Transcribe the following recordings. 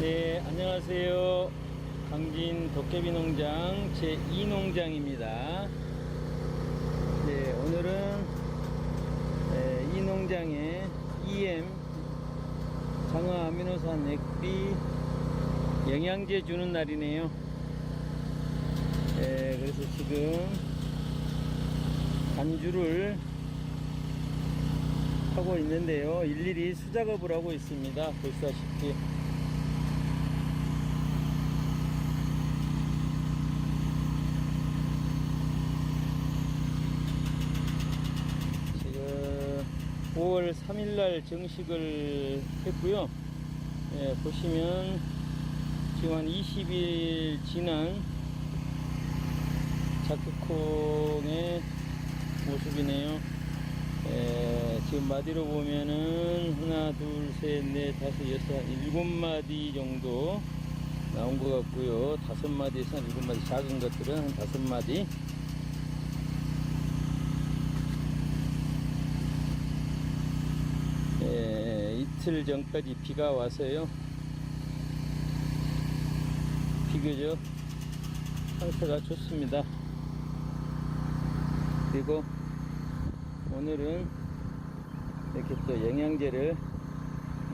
네, 안녕하세요. 강진 도깨비 농장 제2농장입니다. 네, 오늘은 농장에 EM 장어 아미노산 액비 영양제 주는 날이네요. 네, 그래서 지금 간주를 하고 있는데요. 일일이 수작업을 하고 있습니다. 보시다시피. 지금 5월 3일날 정식을 했고요. 예, 보시면 지금 한 20일 지난 자크콩의 모습이네요. 예, 지금 마디로 보면은 하나, 둘, 셋, 넷, 다섯, 여섯, 한 일곱 마디 정도 나온 것 같고요. 다섯 마디에서 한 일곱 마디, 작은 것들은 한 다섯 마디. 예, 이틀 전까지 비가 와서요. 비교적 상태가 좋습니다. 그리고 오늘은 이렇게 또 영양제를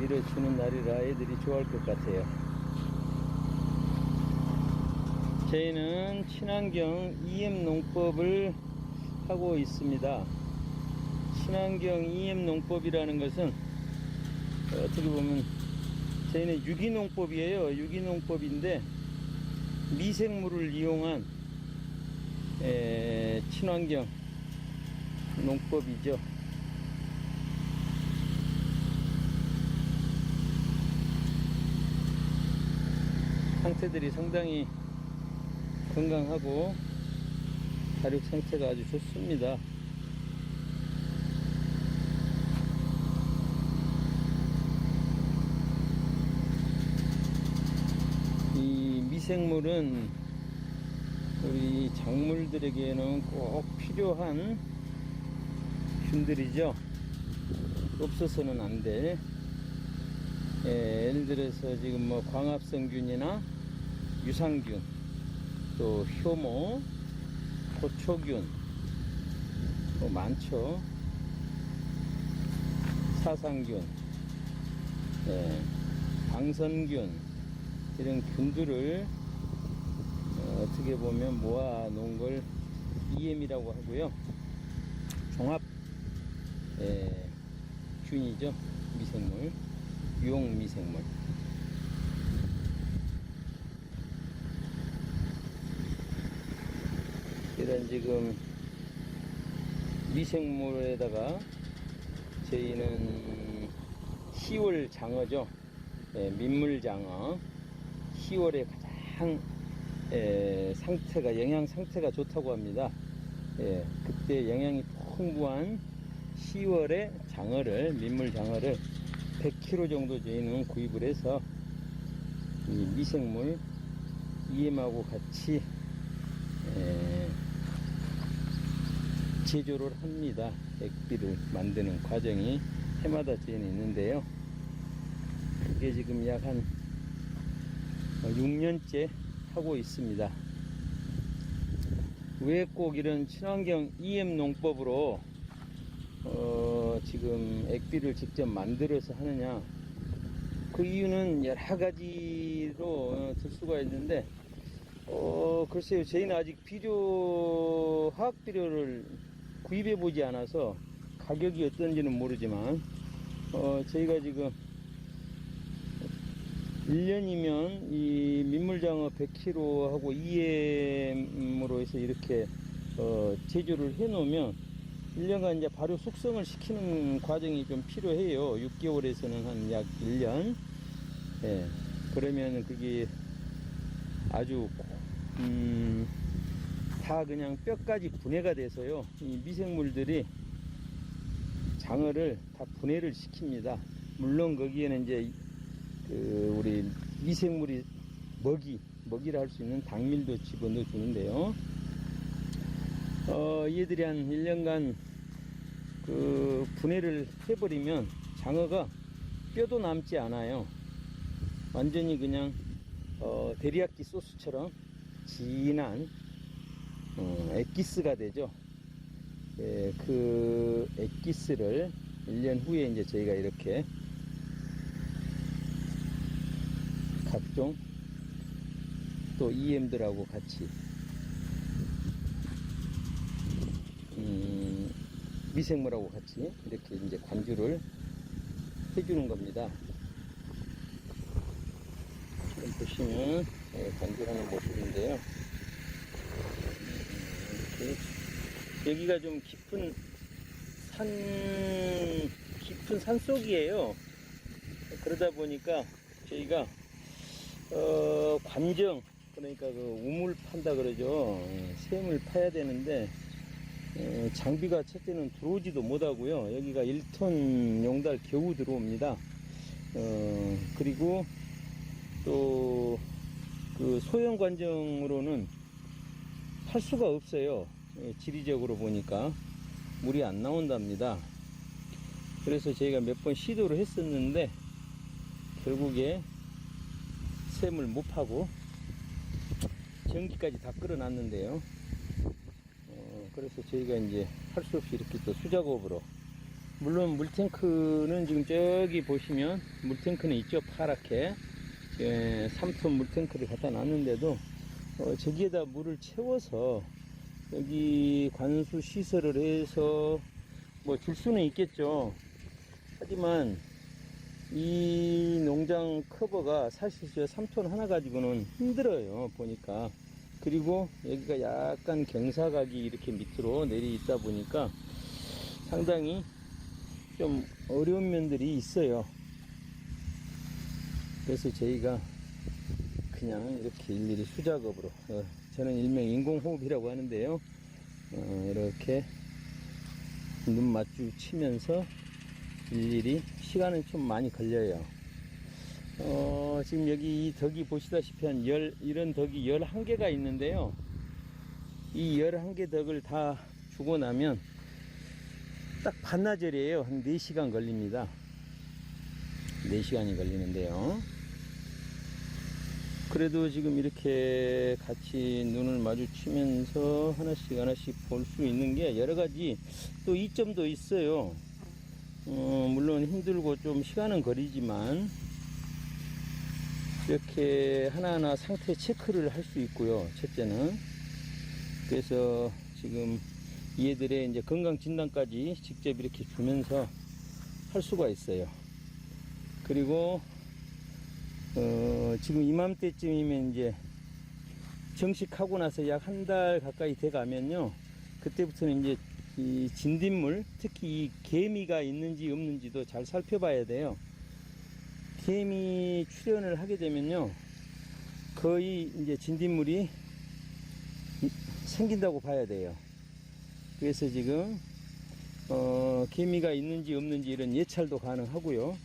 밀어주는 날이라 애들이 좋아할 것 같아요. 저희는 친환경 EM 농법을 하고 있습니다. 친환경 EM 농법이라는 것은 어떻게 보면 저희는 유기농법이에요. 유기농법인데 미생물을 이용한 에, 친환경 농법이죠. 상태들이 상당히 건강하고 다육 상태가 아주 좋습니다. 이 미생물은 우리 작물들에게는 꼭 필요한 균들이죠. 없어서는 안 될. 예, 예를 들어서 지금 뭐 광합성균이나 유산균, 또 효모, 고초균, 또 많죠. 사상균, 예, 방선균, 이런 균들을 어, 어떻게 보면 모아 놓은 걸 EM이라고 하고요. 종합 예, 균이죠. 미생물, 유용 미생물. 이런 지금 미생물에다가 저희는 10월 장어죠. 예, 민물장어. 10월에 가장 에, 상태가 영양 상태가 좋다고 합니다. 예, 그때 영양이 풍부한 10월에 장어를 민물 장어를 100kg 정도 저희는 구입을 해서 이 미생물 EM하고 같이 에, 제조를 합니다. 액비를 만드는 과정이 해마다 저희는 있는데요. 그게 지금 약한 6년째 하고 있습니다. 왜 꼭 이런 친환경 EM 농법으로 어, 지금 액비를 직접 만들어서 하느냐 그 이유는 여러 가지로 어, 들 수가 있는데 어, 글쎄요 저희는 아직 비료 화학 비료를 구입해 보지 않아서 가격이 어떤지는 모르지만 어, 저희가 지금 1년이면 이 민물장어 100kg하고 EM으로 해서 이렇게 어, 제조를 해 놓으면 1년간 이제 바로 숙성을 시키는 과정이 좀 필요해요. 6개월에서는 한 약 1년. 예. 그러면 그게 아주 음, 다 그냥 뼈까지 분해가 돼서요. 이 미생물들이 장어를 다 분해를 시킵니다. 물론 거기에는 이제 그 우리 미생물이 먹이, 먹이라 할 수 있는 당밀도 집어넣어 주는데요. 어, 얘들이 한 1년간 그 분해를 해버리면 장어가 뼈도 남지 않아요. 완전히 그냥 어, 데리야끼 소스처럼 진한 어, 엑기스가 되죠. 예, 그 엑기스를 1년 후에 이제 저희가 이렇게 각종 또 EM들하고 같이 음, 미생물하고 같이 이렇게 이제 관주를 해주는 겁니다. 지금 보시면 예, 관주하는 모습인데요. 이렇게 여기가 좀 깊은 산 깊은 산 속이에요. 그러다 보니까 저희가 어, 관정 그러니까 그 우물 판다 그러죠. 예, 샘을 파야 되는데 에, 장비가 첫째는 들어오지도 못하고요. 여기가 1톤 용달 겨우 들어옵니다. 어, 그리고 또 그 소형 관정으로는 할 수가 없어요. 예, 지리적으로 보니까 물이 안 나온답니다. 그래서 저희가 몇 번 시도를 했었는데 결국에 샘을 못 파고 전기까지 다 끌어놨는데요. 어, 그래서 저희가 이제 할 수 없이 이렇게 또 수작업으로 물론 물탱크는 지금 저기 보시면 물탱크는 있죠 파랗게 예, 3톤 물탱크를 갖다 놨는데도 어, 저기에다 물을 채워서 여기 관수 시설을 해서 뭐 줄 수는 있겠죠 하지만 이 농장 커버가 사실 저 3톤 하나 가지고는 힘들어요 보니까 그리고 여기가 약간 경사각이 이렇게 밑으로 내리 있다 보니까 상당히 좀 어려운 면들이 있어요. 그래서 저희가 그냥 이렇게 일일이 수작업으로, 어, 저는 일명 인공호흡이라고 하는데요. 어, 이렇게 눈 마주치면서 일일이 시간은 좀 많이 걸려요. 어, 지금 여기 이 덕이 보시다시피 한 열, 이런 덕이 11개가 있는데요. 이 11개 덕을 다 주고 나면 딱 반나절이에요. 한 4시간 걸립니다. 4시간이 걸리는데요. 그래도 지금 이렇게 같이 눈을 마주치면서 하나씩 하나씩 볼 수 있는 게 여러 가지 또 이점도 있어요. 어, 물론 힘들고 좀 시간은 걸리지만 이렇게 하나하나 상태 체크를 할 수 있고요. 첫째는. 그래서 지금 얘들의 이제 건강 진단까지 직접 이렇게 주면서 할 수가 있어요. 그리고 어, 지금 이맘때쯤이면 이제 정식하고 나서 약 한 달 가까이 돼 가면요. 그때부터는 이제 이 진딧물, 특히 이 개미가 있는지 없는지도 잘 살펴봐야 돼요. 개미 출현을 하게 되면요. 거의 이제 진딧물이 생긴다고 봐야 돼요. 그래서 지금, 어, 개미가 있는지 없는지 이런 예찰도 가능하고요.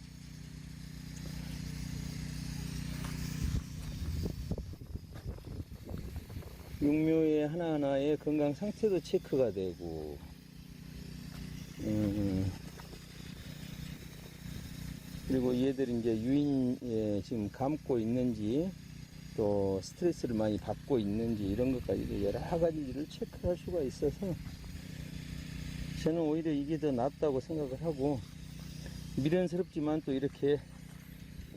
육묘의 하나하나의 건강 상태도 체크가 되고, 음, 그리고 얘들이 이제 유인에 지금 감고 있는지 또 스트레스를 많이 받고 있는지 이런 것까지도 여러 가지를 체크할 수가 있어서 저는 오히려 이게 더 낫다고 생각을 하고 미련스럽지만 또 이렇게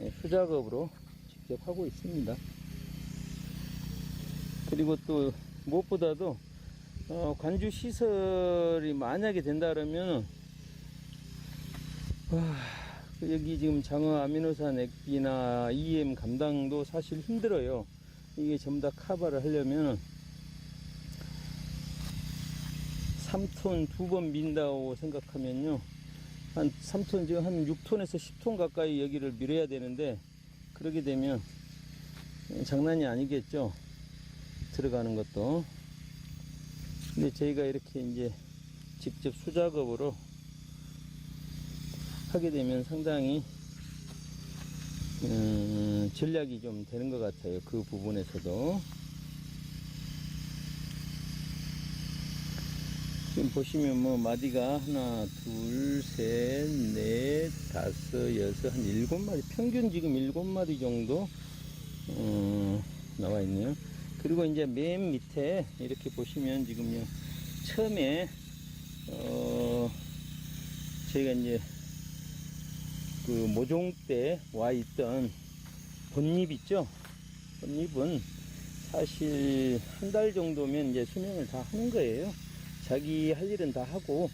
예, 수작업으로 직접 하고 있습니다. 그리고 또 무엇보다도 어, 관주 시설이 만약에 된다 그러면 와, 그 여기 지금 장어 아미노산 액비나 EM 감당도 사실 힘들어요. 이게 전부 다 카바를 하려면 3톤 두 번 민다고 생각하면요. 한 3톤, 지금 한 6톤에서 10톤 가까이 여기를 밀어야 되는데, 그러게 되면 장난이 아니겠죠. 들어가는 것도. 근데 저희가 이렇게 이제 직접 수작업으로 하게 되면 상당히 음, 전략이 좀 되는 것 같아요. 그 부분에서도. 지금 보시면 뭐 마디가 하나, 둘, 셋, 넷, 다섯, 여섯, 한 일곱 마디, 평균 지금 일곱 마디 정도 어, 나와 있네요. 그리고 이제 맨 밑에 이렇게 보시면 지금요 처음에 어 저희가 이제 그 모종 때 와 있던 본잎 있죠? 본잎은 사실 한 달 정도면 이제 수명을 다 하는 거예요. 자기 할 일은 다 하고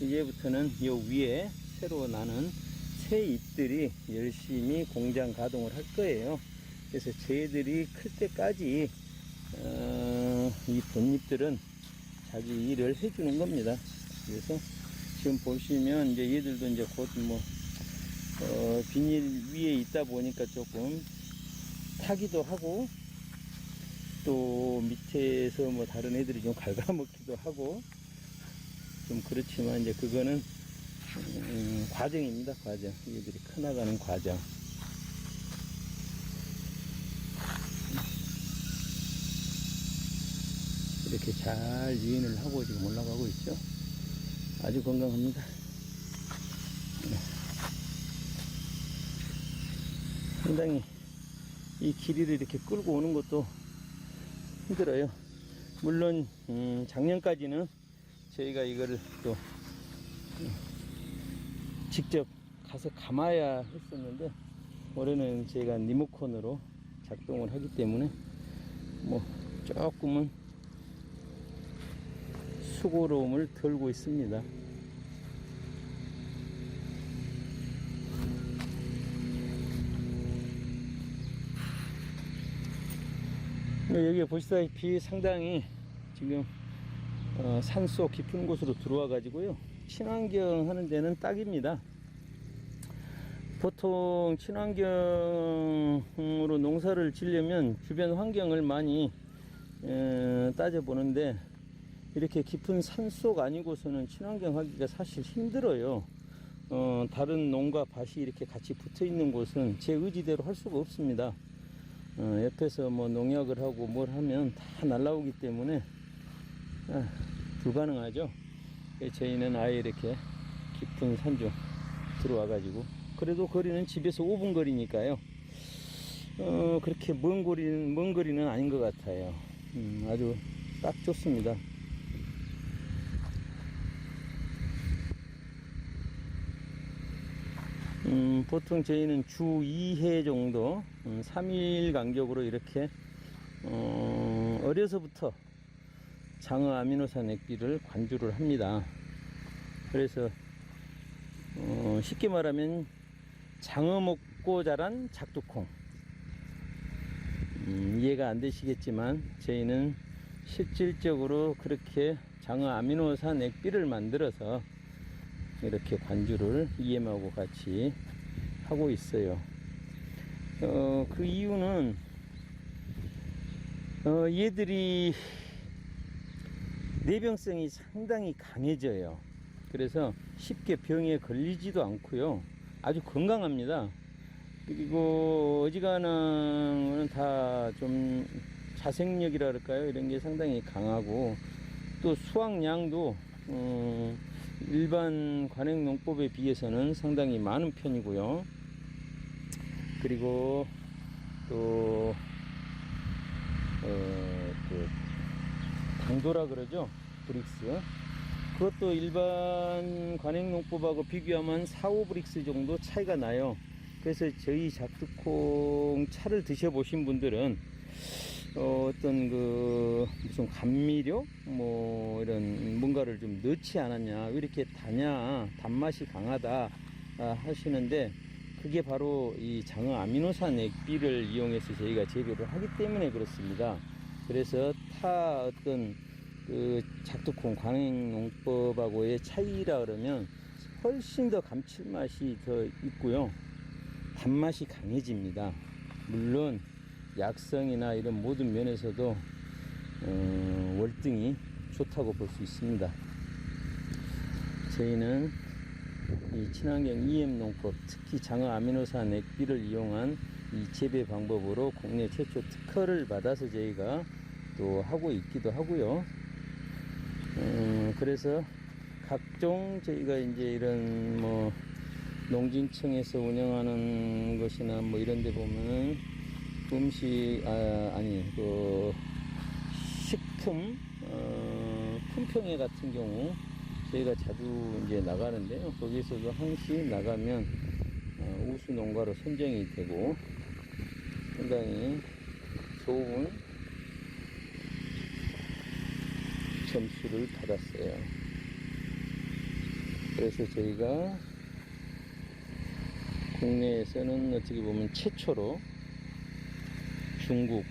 이제부터는 요 위에 새로 나는 새 잎들이 열심히 공장 가동을 할 거예요. 그래서 저희들이 클 때까지 어, 이 본잎들은 자기 일을 해주는 겁니다. 그래서 지금 보시면 이제 얘들도 이제 곧 뭐 어, 비닐 위에 있다 보니까 조금 타기도 하고 또 밑에서 뭐 다른 애들이 좀 갉아먹기도 하고 좀 그렇지만 이제 그거는 음, 과정입니다 과정. 얘들이 커나가는 과정. 이렇게 잘 유인을 하고 지금 올라가고 있죠? 아주 건강합니다 상당히 이 길이를 이렇게 끌고 오는 것도 힘들어요. 물론 음, 작년까지는 저희가 이거를 또 음, 직접 가서 감아야 했었는데 올해는 저희가 리모컨으로 작동을 하기 때문에 뭐 조금은 수고로움을 덜고 있습니다. 여기 보시다시피 상당히 지금 어, 산속 깊은 곳으로 들어와 가지고요. 친환경 하는 데는 딱입니다. 보통 친환경으로 농사를 지려면 주변 환경을 많이 에, 따져보는데 이렇게 깊은 산속 아니고서는 친환경 하기가 사실 힘들어요. 어, 다른 농가 밭이 이렇게 같이 붙어 있는 곳은 제 의지대로 할 수가 없습니다 어, 옆에서 뭐 농약을 하고 뭘 하면 다 날라오기 때문에 아, 불가능하죠. 그래서 저희는 아예 이렇게 깊은 산중 들어와 가지고 그래도 거리는 집에서 5분 거리니까요. 어, 그렇게 먼 거리는 먼 거리는 아닌 것 같아요. 음, 아주 딱 좋습니다. 음, 보통 저희는 주 2회 정도, 음, 3일 간격으로 이렇게, 어, 어려서부터 장어 아미노산 액비를 관주를 합니다. 그래서, 어, 쉽게 말하면 장어 먹고 자란 작두콩. 음, 이해가 안 되시겠지만, 저희는 실질적으로 그렇게 장어 아미노산 액비를 만들어서 이렇게 관주를 EM하고 같이 하고 있어요. 어, 그 이유는, 어, 얘들이 내병성이 상당히 강해져요. 그래서 쉽게 병에 걸리지도 않고요. 아주 건강합니다. 그리고 어지간한 다 좀 자생력이라 그럴까요? 이런 게 상당히 강하고 또 수확량도 음, 일반 관행 농법에 비해서는 상당히 많은 편이고요. 그리고 또, 어, 그, 당도라 그러죠. 브릭스. 그것도 일반 관행 농법하고 비교하면 4, 5브릭스 정도 차이가 나요. 그래서 저희 작두콩 차를 드셔보신 분들은 어, 어떤 그 무슨 감미료 뭐 이런 뭔가를 좀 넣지 않았냐 왜 이렇게 다냐 단맛이 강하다 아, 하시는데 그게 바로 이 장어 아미노산 액비를 이용해서 저희가 재배를 하기 때문에 그렇습니다. 그래서 타 어떤 그 작두콩 광행농법하고의 차이라 그러면 훨씬 더 감칠맛이 더 있고요. 단맛이 강해집니다. 물론 약성이나 이런 모든 면에서도 어, 월등히 좋다고 볼 수 있습니다. 저희는 이 친환경 EM 농법, 특히 장어 아미노산 액비를 이용한 이 재배 방법으로 국내 최초 특허를 받아서 저희가 또 하고 있기도 하고요. 음, 그래서 각종 저희가 이제 이런 뭐 농진청에서 운영하는 것이나 뭐 이런 데 보면은 음식, 아, 아니, 그, 식품, 어, 품평회 같은 경우 저희가 자주 이제 나가는데요. 거기서도 항시 나가면 어, 우수 농가로 선정이 되고 상당히 좋은 점수를 받았어요. 그래서 저희가 국내에서는 어떻게 보면 최초로 중국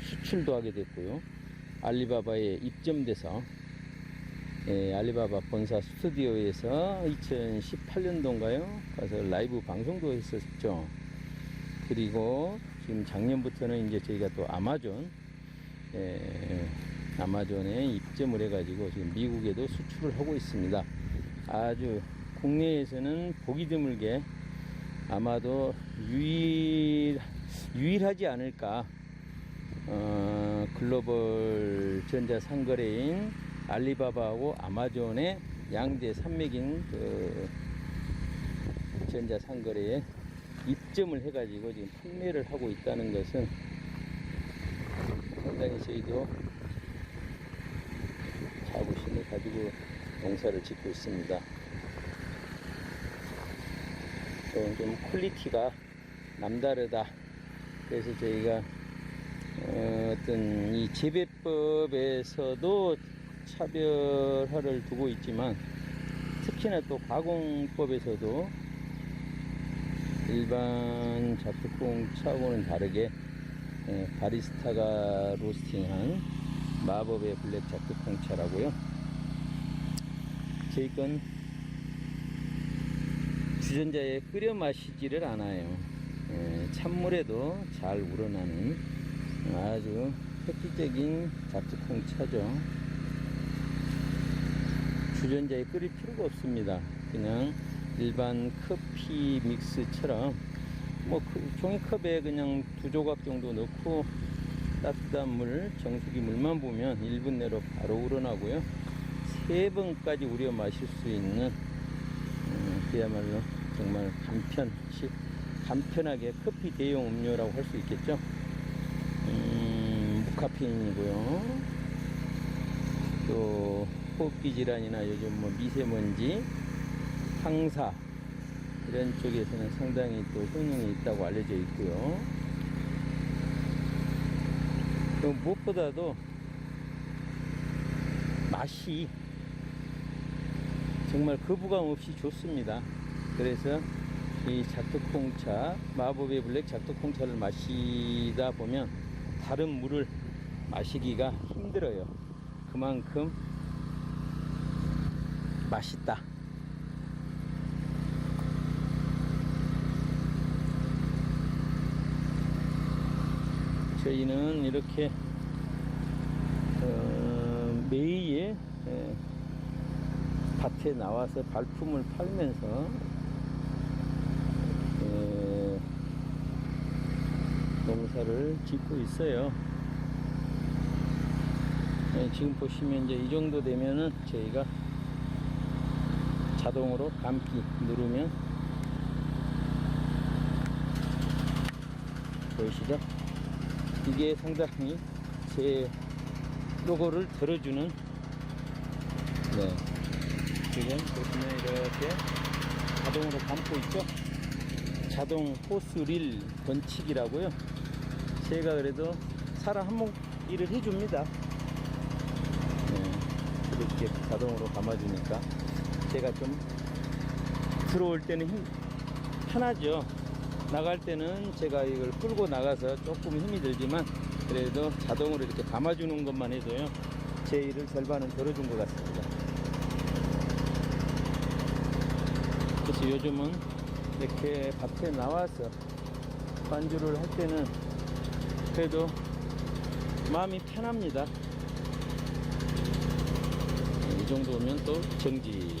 수출도 하게 됐고요. 알리바바에 입점돼서 예, 알리바바 본사 스튜디오에서 2018년도인가요? 가서 라이브 방송도 했었죠. 그리고 지금 작년부터는 이제 저희가 또 아마존, 예, 아마존에 입점을 해가지고 지금 미국에도 수출을 하고 있습니다. 아주 국내에서는 보기 드물게 아마도 유일, 유일하지 않을까. 어, 글로벌 전자 상거래인 알리바바하고 아마존의 양대 산맥인 그 전자 상거래에 입점을 해가지고 지금 판매를 하고 있다는 것은 상당히 저희도 자부심을 가지고 농사를 짓고 있습니다. 좀, 좀 퀄리티가 남다르다. 그래서 저희가 어, 어떤 이 재배법에서도 차별화를 두고 있지만 특히나 또 가공법에서도 일반 자투콩차하고는 다르게 예, 바리스타가 로스팅한 마법의 블랙 자투콩차라고요. 저희 건 주전자에 끓여 마시지를 않아요. 예, 찬물에도 잘 우러나는 아주 획기적인 잡지콩 차죠. 주전자에 끓일 필요가 없습니다. 그냥 일반 커피 믹스처럼 뭐 그 종이컵에 그냥 두 조각 정도 넣고 따뜻한 물, 정수기 물만 보면 1분 내로 바로 우러나고요. 세 번까지 우려 마실 수 있는 음, 그야말로 정말 간편식, 간편하게 커피 대용 음료라고 할 수 있겠죠. 음, 무카페인이고요. 또 호흡기 질환이나 요즘 뭐 미세먼지, 황사 이런 쪽에서는 상당히 또 효능이 있다고 알려져 있고요. 또 무엇보다도 맛이 정말 거부감 없이 좋습니다. 그래서 이 작두콩차, 마법의 블랙 작두콩차를 마시다 보면 다른 물을 마시기가 힘들어요. 그만큼 맛있다. 저희는 이렇게 어, 매일 에, 밭에 나와서 발품을 팔면서 에, 농사를 짓고 있어요. 예, 지금 보시면 이제 이 정도 되면은 저희가 자동으로 감기 누르면 보이시죠? 이게 상당히 제 로고를 들어주는 네 지금 보시면 이렇게 자동으로 감고 있죠? 자동 호스릴 번치기라고요. 제가 그래도 사람 한몫 일을 해줍니다. 네, 이렇게 자동으로 감아주니까 제가 좀 들어올 때는 힘, 편하죠. 나갈 때는 제가 이걸 끌고 나가서 조금 힘이 들지만 그래도 자동으로 이렇게 감아주는 것만 해도요 제 일을 절반은 덜어준 것 같습니다. 그래서 요즘은 이렇게 밭에 나와서 관주를 할 때는 그래도 마음이 편합니다. 이 정도면 또 정지.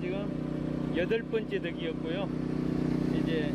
지금 여덟 번째 덕이었고요. 이제